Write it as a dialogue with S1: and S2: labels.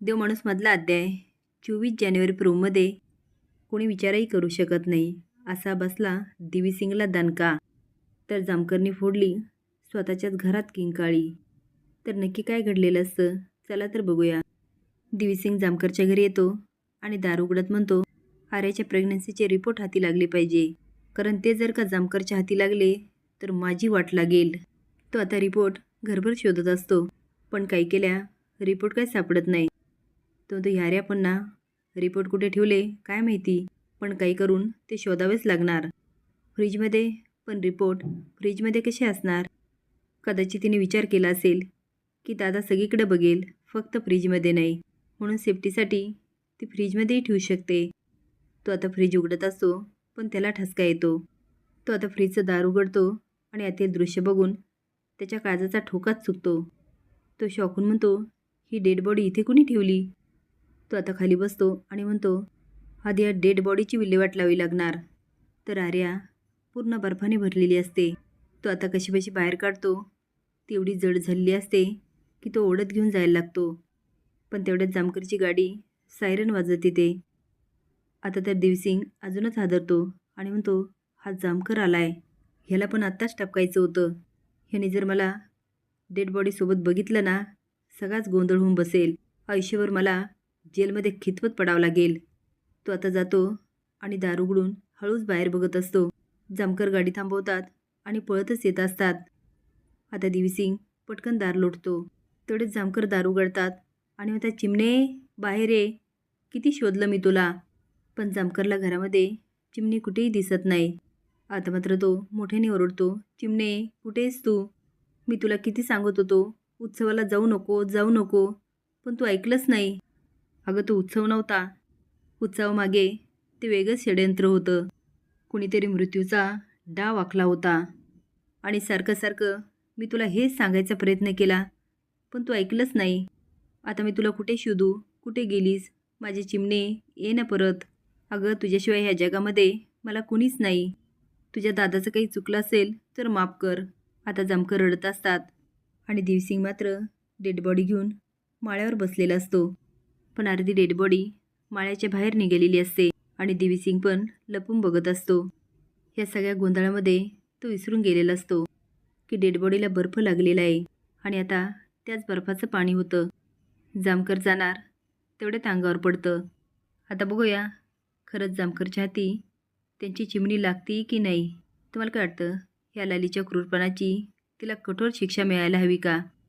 S1: देवमाणूसमधला अध्याय. चोवीस जानेवारी प्रोमध्ये कोणी विचारही करू शकत नाही. असा बसला दिवीसिंगला दणका. तर जामकरनी फोडली स्वतःच्याच घरात किंकाळी. तर नक्की काय घडलेलं असतं? चला तर बघूया. दिवीसिंग जामकरच्या घरी येतो आणि दार उघडत म्हणतो आर्याच्या प्रेग्नन्सीचे रिपोर्ट हाती लागले पाहिजे. कारण ते जर का जामकरच्या हाती लागले तर माझी वाट लागेल. तो आता रिपोर्ट घरभर शोधत असतो. पण काही केल्या रिपोर्ट काय सापडत नाही. तो तो रे पण ना रिपोर्ट कुठे ठेवले काय माहिती? पण काही करून ते शोधावेच लागणार. फ्रीजमध्ये पण रिपोर्ट फ्रीजमध्ये कसे असणार? कदाचित तिने विचार केला असेल की दादा सगळीकडे बघेल फक्त फ्रीजमध्ये नाही. म्हणून सेफ्टीसाठी ती फ्रीजमध्येही ठेवू शकते. तो आता फ्रीज उघडत असतो पण त्याला ठसका येतो. तो आता फ्रीजचं दार उघडतो आणि यातील दृश्य बघून त्याच्या काळजाचा ठोकाच चुकतो तो शॉकून म्हणतो ही डेड बॉडी इथे कुणी ठेवली? तो आता खाली बसतो आणि म्हणतो आधी या डेड बॉडीची विल्हेवाट लावी लागणार. तर आर्या पूर्ण बर्फाने भरलेली असते. तो आता कशीबशी बाहेर काढतो. ती एवढी जड झालेली असते की तो ओढत घेऊन जायला लागतो. पण तेवढ्यात जामकरची गाडी सायरन वाजत येते. आता तर देवसिंग अजूनच हादरतो आणि म्हणतो हा जामकर आलाय. ह्याला पण आत्ताच टपकायचं होतं. ह्याने जर मला डेड बॉडीसोबत बघितलं ना सगळाच गोंधळ होऊन बसेल. आयुष्यभर मला जेलमध्ये खितपत पडावं लागेल. तो आता जातो आणि दार उघडून हळूच बाहेर बघत असतो. जामकर गाडी थांबवतात आणि पळतच येत असतात. आता दिवीसिंग पटकन दार लोटतो. तेवढेच जामकर दार उघडतात आणि आता चिमणे बाहेर ये. किती शोधलं मी तुला. पण जामकरला घरामध्ये चिमणी कुठेही दिसत नाही. आता मात्र तो मोठ्याने ओरडतो चिमणे कुठेस तू? मी तुला किती सांगत होतो उत्सवाला जाऊ नको जाऊ नको. पण तू ऐकलंच नाही. अगं तो उत्सव नव्हता. उत्सवामागे ते वेगळंच षडयंत्र होतं. कुणीतरी मृत्यूचा डाव आखला होता. आणि सारखं सारखं मी तुला हेच सांगायचा प्रयत्न केला पण तू ऐकलंच नाही. आता मी तुला कुठे शोधू? कुठे गेलीस? माझे चिमणे ये ना परत. अगं तुझ्याशिवाय ह्या जगामध्ये मला कुणीच नाही. तुझ्या दादाचं काही चुकलं असेल तर माफ कर. आता जामकर रडत असतात. आणि दिवसिंग मात्र डेड बॉडी घेऊन माळ्यावर बसलेला असतो. पण अर्धी डेड बॉडी माळ्याच्या बाहेर निघालेली असते आणि दिवीसिंग पण लपून बघत असतो. या सगळ्या गोंधळामध्ये तो विसरून गेलेला असतो की डेड बॉडीला बर्फ लागलेला आहे आणि आता त्याच बर्फाचं पाणी होतं. जामकर जाणार तेवढ्यात अंगावर पडतं. आता बघूया खरंच जामकरच्या हाती त्यांची चिमणी लागती की नाही? तुम्हाला काय वाटतं? या लालीच्या क्रूरपणाची तिला कठोर शिक्षा मिळायला हवी का?